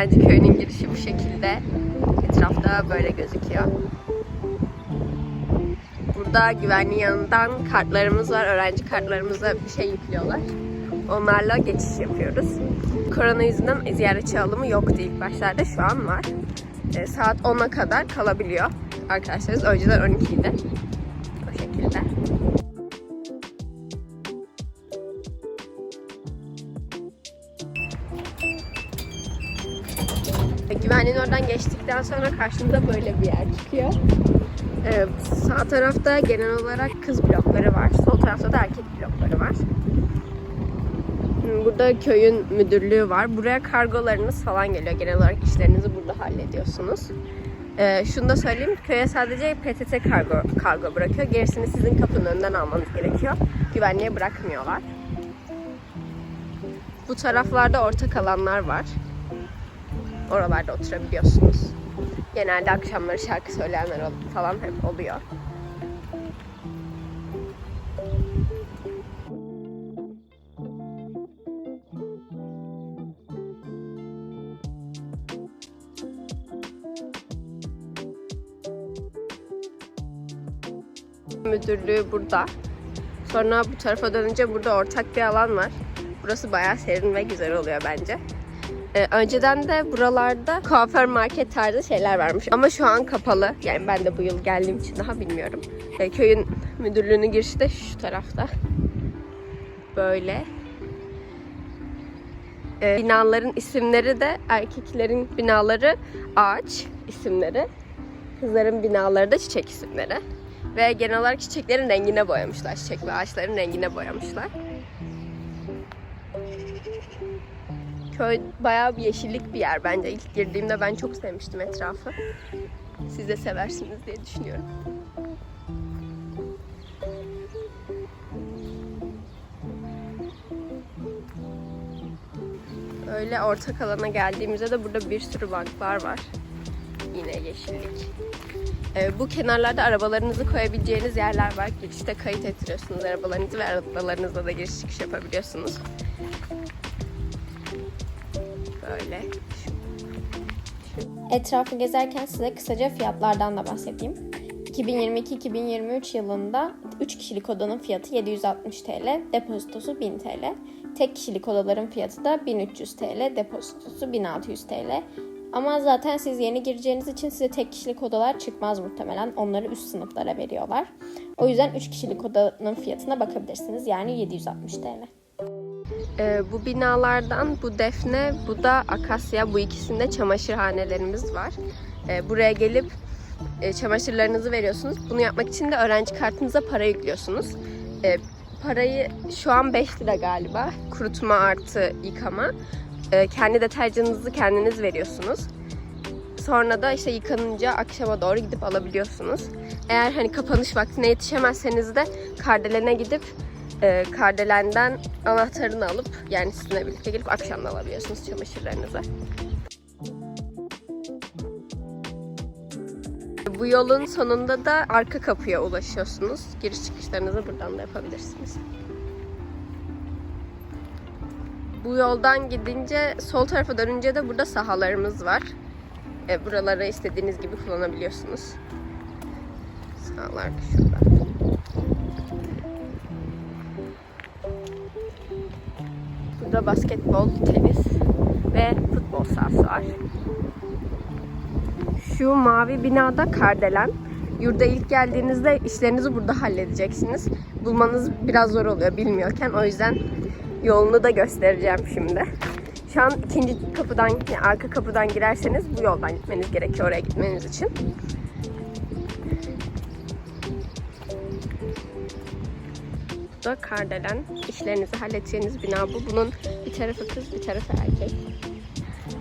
öğrenci köyünün girişi bu şekilde. Etrafta böyle gözüküyor. Burada güvenliğin yanından kartlarımız var. Öğrenci kartlarımıza bir şey yüklüyorlar. Onlarla geçiş yapıyoruz. Korona yüzünden ziyaretçi alımı yoktu ilk başlarda. Şu an var. E, saat 10'a kadar kalabiliyor arkadaşlarız. Önceden 12 idi. O şekilde. Güvenliğin oradan geçtikten sonra karşımıza böyle bir yer çıkıyor. Ee, sağ tarafta genel olarak kız blokları var. Sol tarafta da erkek blokları var. Hmm, Burada köyün müdürlüğü var. Buraya kargolarınız falan geliyor. Genel olarak işlerinizi burada hallediyorsunuz. Ee, şunu da söyleyeyim. Köye sadece PTT kargo, kargo bırakıyor. Gerisini sizin kapının önünden almanız gerekiyor. Güvenliğe bırakmıyorlar. Bu taraflarda ortak alanlar var. Oralarda oturabiliyorsunuz. Genelde akşamları şarkı söyleyenler falan hep oluyor. Müdürlüğü burada. Sonra bu tarafa dönünce burada ortak bir alan var. Burası bayağı serin ve güzel oluyor bence. Ee, önceden de buralarda kuaför market tarzı şeyler varmış. Ama şu an kapalı. Yani ben de bu yıl geldiğim için daha bilmiyorum. Ee, köyün müdürlüğünün girişi de şu tarafta. Böyle. Ee, binaların isimleri de erkeklerin binaları ağaç isimleri. Kızların binaları da çiçek isimleri. Ve genel olarak çiçeklerin rengine boyamışlar. Çiçek ve ağaçların rengine boyamışlar. Köy bayağı bir yeşillik bir yer bence. İlk girdiğimde ben çok sevmiştim etrafı. Siz de seversiniz diye düşünüyorum. Öyle ortak alana geldiğimizde de burada bir sürü banklar var. Yine yeşillik. Ee, bu kenarlarda arabalarınızı koyabileceğiniz yerler var. Girişte kayıt ettiriyorsunuz arabalarınızı ve arabalarınızla da giriş çıkış yapabiliyorsunuz. Böyle. Etrafı gezerken size kısaca fiyatlardan da bahsedeyim. 2022-2023 yılında 3 kişilik odanın fiyatı 760 TL, depozitosu 1000 TL. Tek kişilik odaların fiyatı da 1300 TL, depozitosu 1600 TL. Ama zaten siz yeni gireceğiniz için size tek kişilik odalar çıkmaz muhtemelen. Onları üst sınıflara veriyorlar. O yüzden 3 kişilik odanın fiyatına bakabilirsiniz. Yani 760 TL. Ee, bu binalardan bu defne, bu da akasya. Bu ikisinde çamaşırhanelerimiz var. Ee, buraya gelip e, çamaşırlarınızı veriyorsunuz. Bunu yapmak için de öğrenci kartınıza para yüklüyorsunuz. Ee, parayı şu an 5 lira galiba. Kurutma artı yıkama. Ee, kendi deterjanınızı kendiniz veriyorsunuz. Sonra da işte yıkanınca akşama doğru gidip alabiliyorsunuz. Eğer hani kapanış vaktine yetişemezseniz de Kardelen'e gidip e, Kardelen'den anahtarını alıp yani sizinle birlikte gelip akşam da alabiliyorsunuz çamaşırlarınızı. Bu yolun sonunda da arka kapıya ulaşıyorsunuz. Giriş çıkışlarınızı buradan da yapabilirsiniz. Bu yoldan gidince sol tarafa dönünce de burada sahalarımız var. E, buraları istediğiniz gibi kullanabiliyorsunuz. Sahalar da şurada. Burada basketbol, tenis ve futbol sahası var. Şu mavi binada Kardelen. Yurda ilk geldiğinizde işlerinizi burada halledeceksiniz. Bulmanız biraz zor oluyor bilmiyorken. O yüzden yolunu da göstereceğim şimdi. Şu an ikinci kapıdan, yani arka kapıdan girerseniz bu yoldan gitmeniz gerekiyor oraya gitmeniz için. Da Kardelen. İşlerinizi halledeceğiniz bina bu. Bunun bir tarafı kız, bir tarafı erkek.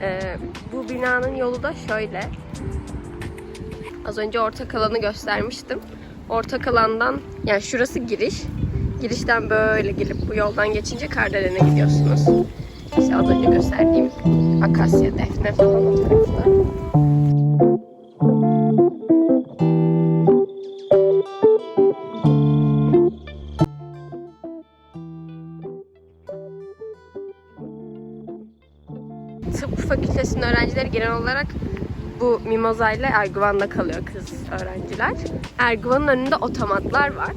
Ee, bu binanın yolu da şöyle. Az önce ortak alanı göstermiştim. Ortak alandan, yani şurası giriş. Girişten böyle gelip bu yoldan geçince Kardelen'e gidiyorsunuz. İşte az önce gösterdiğim Akasya, Defne falan o tarafta. Tıp fakültesinin öğrencileri genel olarak bu Mimoza ile Erguvan'da kalıyor kız öğrenciler. Erguvan'ın önünde otomatlar var.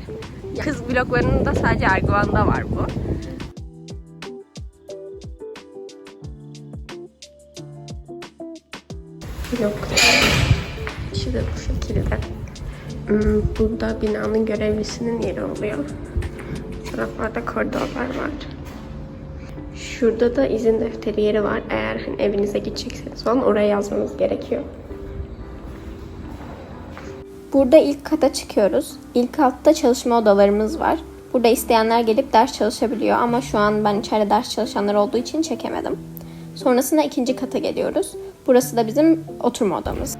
Kız bloklarında sadece Erguvan'da var bu. Yok. İşi de bu şekilde. Hmm, Burada binanın görevlisinin yeri oluyor. Taraflarda koridorlar var. Şurada da izin defteri yeri var. Eğer hani evinize gidecekseniz falan oraya yazmanız gerekiyor. Burada ilk kata çıkıyoruz. İlk katta çalışma odalarımız var. Burada isteyenler gelip ders çalışabiliyor ama şu an ben içeride ders çalışanlar olduğu için çekemedim. Sonrasında ikinci kata geliyoruz. Burası da bizim oturma odamız.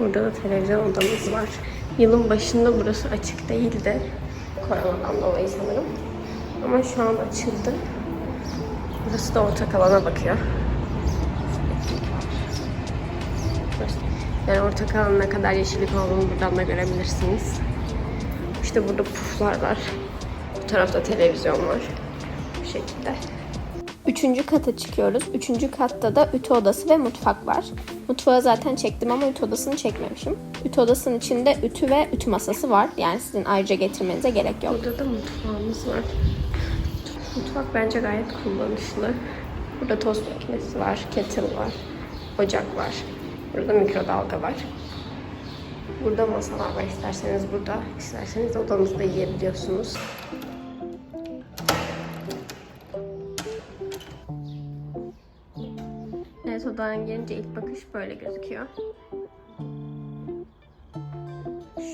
Burada da televizyon odamız var. Yılın başında burası açık değildi. Koronadan dolayı sanırım. Ama şu an açıldı. Burası da ortak alana bakıyor. Yani ortak alanın ne kadar yeşillik olduğunu buradan da görebilirsiniz. İşte burada puflar var. Bu tarafta televizyon var. Bu şekilde. Üçüncü kata çıkıyoruz. Üçüncü katta da ütü odası ve mutfak var. Mutfağı zaten çektim ama ütü odasını çekmemişim. Ütü odasının içinde ütü ve ütü masası var. Yani sizin ayrıca getirmenize gerek yok. Burada da mutfağımız var. Mutfak bence gayet kullanışlı. Burada tost makinesi var, kettle var, ocak var. Burada mikrodalga var. Burada masalar var. İsterseniz burada, isterseniz odanızda yiyebiliyorsunuz. Evet odadan gelince ilk bakış böyle gözüküyor.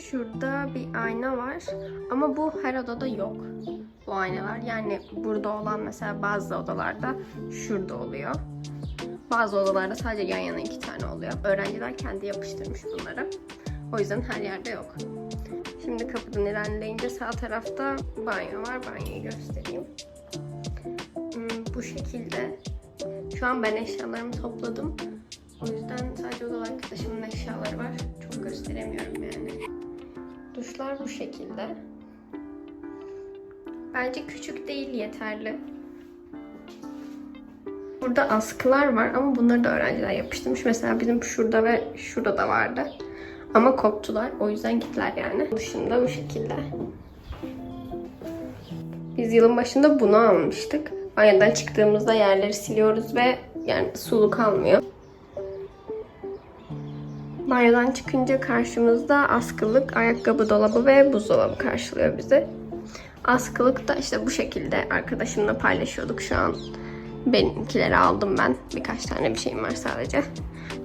Şurada bir ayna var ama bu her odada yok. Bu aynalar yani burada olan mesela bazı odalarda şurada oluyor. Bazı odalarda sadece yan yana iki tane oluyor. Öğrenciler kendi yapıştırmış bunları. O yüzden her yerde yok. Şimdi kapıdan ilerleyince sağ tarafta banyo var. Banyoyu göstereyim. Hmm, bu şekilde. Şu an ben eşyalarımı topladım. O yüzden sadece oda arkadaşımın eşyaları var. Çok gösteremiyorum yani. Duşlar bu şekilde. Bence küçük değil yeterli. Burada askılar var ama bunları da öğrenciler yapıştırmış. Mesela bizim şurada ve şurada da vardı. Ama koptular. O yüzden gittiler yani. Dışında bu şekilde. Biz yılın başında bunu almıştık. Banyodan çıktığımızda yerleri siliyoruz ve yani sulu kalmıyor. Banyodan çıkınca karşımızda askılık, ayakkabı dolabı ve buzdolabı karşılıyor bizi. Askılık da işte bu şekilde arkadaşımla paylaşıyorduk şu an. Benimkileri aldım ben. Birkaç tane bir şeyim var sadece.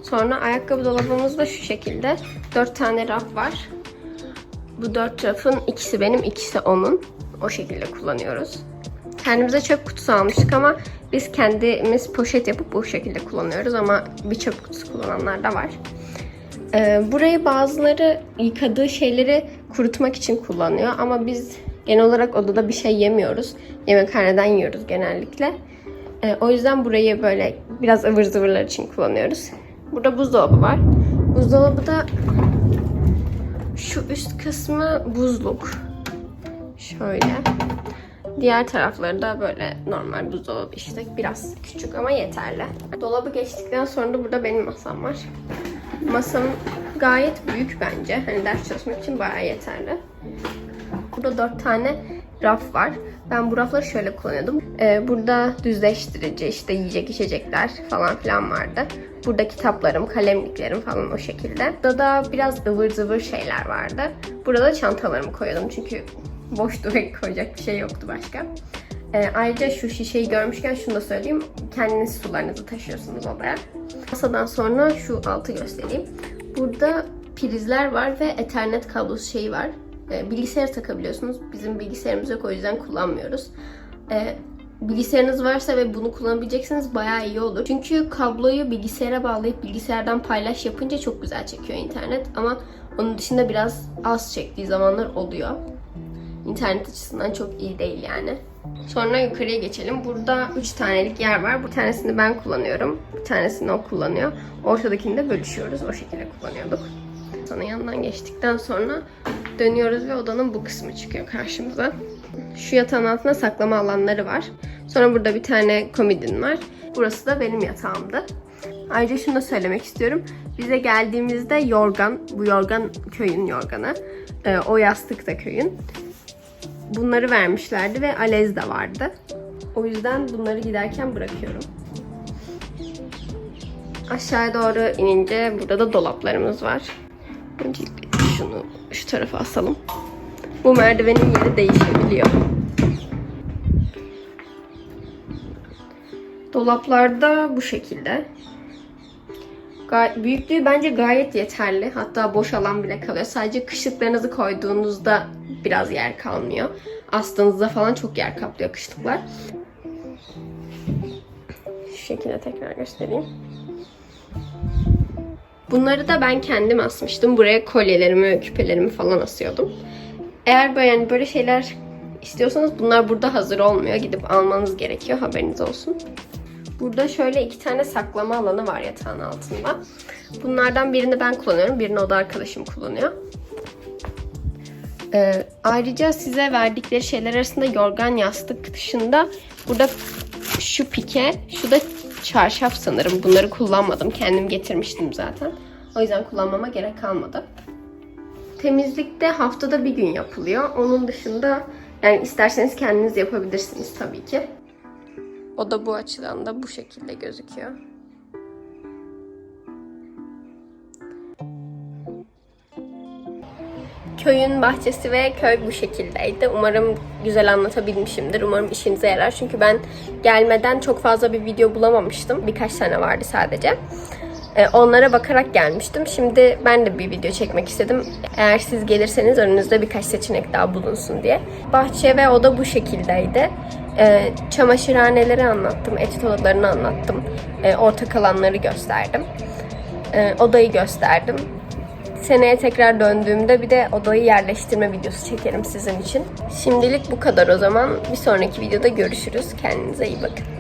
Sonra ayakkabı dolabımız da şu şekilde. Dört tane raf var. Bu dört rafın ikisi benim, ikisi onun. O şekilde kullanıyoruz. Kendimize çöp kutusu almıştık ama biz kendimiz poşet yapıp bu şekilde kullanıyoruz ama bir çöp kutusu kullananlar da var. Ee, burayı bazıları yıkadığı şeyleri kurutmak için kullanıyor ama biz genel olarak odada bir şey yemiyoruz. Yemekhaneden yiyoruz genellikle. Ee, o yüzden burayı böyle biraz ıvır zıvırlar için kullanıyoruz. Burada buzdolabı var. Buzdolabı da şu üst kısmı buzluk. Şöyle. Diğer tarafları da böyle normal buzdolabı işte. Biraz küçük ama yeterli. Dolabı geçtikten sonra da burada benim masam var. Masam gayet büyük bence. Hani ders çalışmak için bayağı yeterli. Burada dört tane raf var. Ben bu rafları şöyle kullanıyordum. Ee, burada düzleştirici, işte yiyecek içecekler falan filan vardı. Burada kitaplarım, kalemliklerim falan o şekilde. Burada da biraz ıvır zıvır şeyler vardı. Burada çantalarımı koyuyordum çünkü boş durak koyacak bir şey yoktu başka. Ee, ayrıca şu şişeyi görmüşken şunu da söyleyeyim. Kendiniz sularınızı taşıyorsunuz odaya. Masadan sonra şu altı göstereyim. Burada prizler var ve ethernet kablosu şeyi var. Ee, bilgisayar takabiliyorsunuz. Bizim bilgisayarımız yok o yüzden kullanmıyoruz. Ee, bilgisayarınız varsa ve bunu kullanabilecekseniz bayağı iyi olur. Çünkü kabloyu bilgisayara bağlayıp bilgisayardan paylaş yapınca çok güzel çekiyor internet. Ama onun dışında biraz az çektiği zamanlar oluyor. İnternet açısından çok iyi değil yani. Sonra yukarıya geçelim. Burada 3 tanelik yer var. Bir tanesini ben kullanıyorum. Bir tanesini o kullanıyor. Ortadakini de bölüşüyoruz. O şekilde kullanıyorduk. Sonra yanından geçtikten sonra dönüyoruz ve odanın bu kısmı çıkıyor karşımıza. Şu yatağın altında saklama alanları var. Sonra burada bir tane komodin var. Burası da benim yatağımdı. Ayrıca şunu da söylemek istiyorum. Bize geldiğimizde yorgan, bu yorgan köyün yorganı. Ee, o yastık da köyün. Bunları vermişlerdi ve alez de vardı. O yüzden bunları giderken bırakıyorum. Aşağıya doğru inince burada da dolaplarımız var. Öncelikle şunu şu tarafa asalım. Bu merdivenin yeri değişebiliyor. Dolaplarda bu şekilde. Gay- büyüklüğü bence gayet yeterli. Hatta boş alan bile kalıyor. Sadece kışlıklarınızı koyduğunuzda biraz yer kalmıyor. Astığınızda falan çok yer kaplıyor kışlıklar. Şu şekilde tekrar göstereyim. Bunları da ben kendim asmıştım. Buraya kolyelerimi, küpelerimi falan asıyordum. Eğer böyle, yani böyle şeyler istiyorsanız bunlar burada hazır olmuyor. Gidip almanız gerekiyor. Haberiniz olsun. Burada şöyle iki tane saklama alanı var yatağın altında. Bunlardan birini ben kullanıyorum. Birini o da arkadaşım kullanıyor. Ee, ayrıca size verdikleri şeyler arasında yorgan yastık dışında burada şu pike, şu da çarşaf sanırım. Bunları kullanmadım. Kendim getirmiştim zaten. O yüzden kullanmama gerek kalmadı. Temizlikte haftada bir gün yapılıyor. Onun dışında yani isterseniz kendiniz yapabilirsiniz tabii ki. O da bu açıdan da bu şekilde gözüküyor. Köyün bahçesi ve köy bu şekildeydi. Umarım güzel anlatabilmişimdir. Umarım işinize yarar. Çünkü ben gelmeden çok fazla bir video bulamamıştım. Birkaç tane vardı sadece. Ee, Onlara bakarak gelmiştim. Şimdi ben de bir video çekmek istedim. Eğer siz gelirseniz önünüzde birkaç seçenek daha bulunsun diye. Bahçe ve oda bu şekildeydi. Ee, çamaşırhaneleri anlattım, etüt odalarını anlattım. Ee, ortak alanları gösterdim. Odayı gösterdim. Seneye tekrar döndüğümde bir de odayı yerleştirme videosu çekerim sizin için. Şimdilik bu kadar o zaman. Bir sonraki videoda görüşürüz. Kendinize iyi bakın.